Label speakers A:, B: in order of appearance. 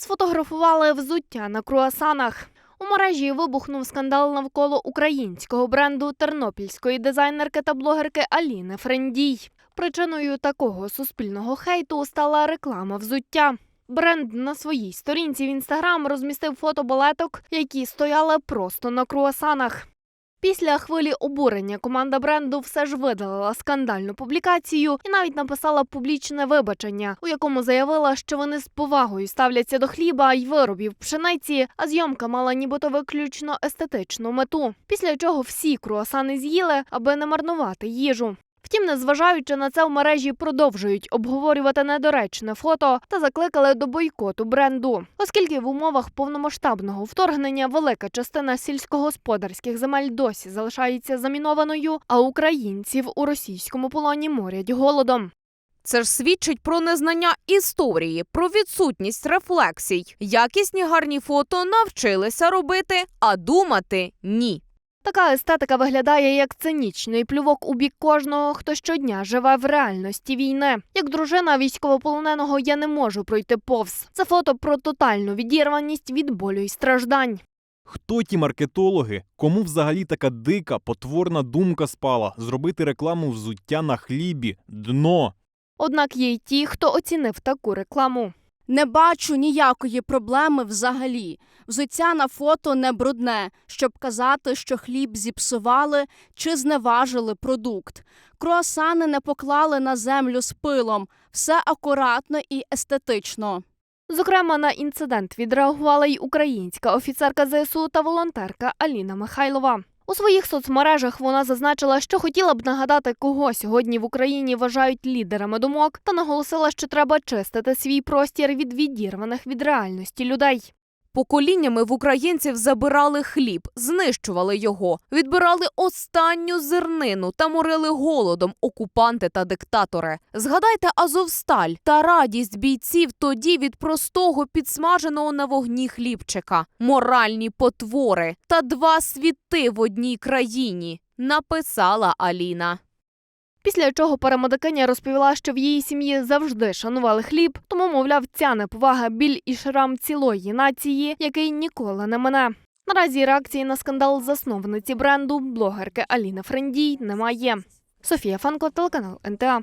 A: Сфотографували взуття на круасанах. У мережі вибухнув скандал навколо українського бренду тернопільської дизайнерки та блогерки Аліни Френдій. Причиною такого суспільного хейту стала реклама взуття. Бренд на своїй сторінці в інстаграм розмістив фото балеток, які стояли просто на круасанах. Після хвилі обурення команда бренду все ж видалила скандальну публікацію і навіть написала публічне вибачення, у якому заявила, що вони з повагою ставляться до хліба й виробів пшениці, а зйомка мала нібито виключно естетичну мету. Після чого всі круасани з'їли, аби не марнувати їжу. Втім, незважаючи на це, в мережі продовжують обговорювати недоречне фото та закликали до бойкоту бренду, оскільки в умовах повномасштабного вторгнення велика частина сільськогосподарських земель досі залишається замінованою, а українців у російському полоні морять голодом.
B: Це ж свідчить про незнання історії, про відсутність рефлексій. Якісні гарні фото навчилися робити, а думати ні.
A: Така естетика виглядає як цинічний плювок у бік кожного, хто щодня живе в реальності війни. Як дружина військовополоненого я не можу пройти повз. Це фото про тотальну відірваність від болю й страждань.
C: Хто ті маркетологи? Кому взагалі така дика, потворна думка спала зробити рекламу взуття на хлібі? Дно.
A: Однак є й ті, хто оцінив таку рекламу.
D: Не бачу ніякої проблеми взагалі. Взуття на фото не брудне, щоб казати, що хліб зіпсували чи зневажили продукт. Круасани не поклали на землю з пилом. Все акуратно і естетично.
A: Зокрема, на інцидент відреагувала й українська офіцерка ЗСУ та волонтерка Аліна Михайлова. У своїх соцмережах вона зазначила, що хотіла б нагадати, кого сьогодні в Україні вважають лідерами думок, та наголосила, що треба чистити свій простір від відірваних від реальності людей.
B: Поколіннями в українців забирали хліб, знищували його, відбирали останню зернину та морили голодом окупанти та диктатори. Згадайте Азовсталь та радість бійців тоді від простого підсмаженого на вогні хлібчика, моральні потвори та два світи в одній країні. Написала Аліна.
A: Після чого парамедикиня розповіла, що в її сім'ї завжди шанували хліб, тому, мовляв, ця неповага біль і шрам цілої нації, який ніколи не мине. Наразі реакції на скандал засновниці бренду блогерки Аліни Френдій немає. Софія Фанко, телеканал НТА.